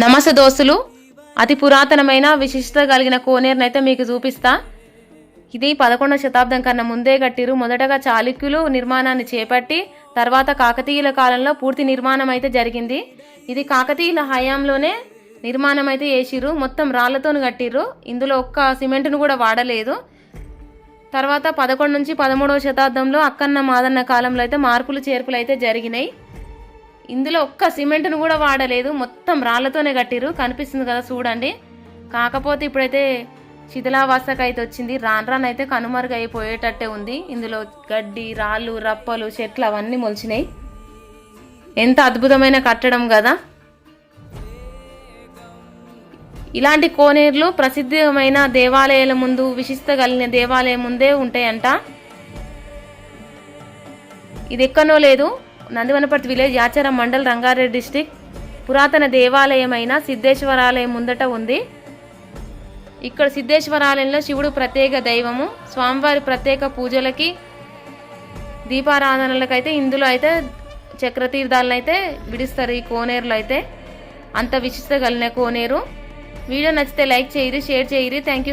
నమస్తే దోస్తులు. అతి పురాతనమైన విశిష్టత కలిగిన కోనేరునైతే అయితే మీకు చూపిస్తా. ఇది పదకొండవ శతాబ్దం కన్నా ముందే కట్టిరు. మొదటగా చాళుక్యులు నిర్మాణాన్ని చేపట్టి తర్వాత కాకతీయుల కాలంలో పూర్తి నిర్మాణం అయితే జరిగింది. ఇది కాకతీయుల హయాంలోనే నిర్మాణం అయితే చేసిర్రు మొత్తం రాళ్ళతో కట్టిర్రు ఇందులో ఒక్క సిమెంట్ను కూడా వాడలేదు. తర్వాత పదకొండు నుంచి పదమూడవ శతాబ్దంలో అక్కన్న మాదన్న కాలంలో అయితే మార్పులు చేర్పులు అయితే జరిగినాయి. ఇందులో ఒక్క సిమెంట్ను కూడా వాడలేదు. మొత్తం రాళ్ళతోనే కట్టిరు కనిపిస్తుంది కదా చూడండి. కాకపోతే ఇప్పుడైతే శిథిలావాసక అయితే వచ్చింది. రాను రాను అయితే కనుమరుగు అయిపోయేటట్టే ఉంది. ఇందులో గడ్డి రాళ్ళు రప్పలు చెట్లు అవన్నీ మొలిచినాయి. ఎంత అద్భుతమైన కట్టడం కదా. ఇలాంటి కోనేరులు ప్రసిద్ధమైన దేవాలయాల ముందు విశిష్ట కలిగిన దేవాలయం ముందే ఉంటాయంట. ఇది ఎక్కనో లేదు. Nandivanaparthi village Yacharam mandal Rangareddy district. పురాతన దేవాలయమైన సిద్ధేశ్వరాలయం ముందట ఉంది. ఇక్కడ సిద్ధేశ్వరాలయంలో శివుడు ప్రత్యేక దైవము స్వామివారి ప్రత్యేక పూజలకి దీపారాధనలకు అయితే ఇందులో అయితే చక్రతీర్థాలను అయితే విడిస్తారు ఈ కోనేరులో అయితే. అంత విశిష్ట కలిగిన కోనేరు. వీడియో నచ్చితే లైక్ చేయరు షేర్ చేయరు థ్యాంక్ యూ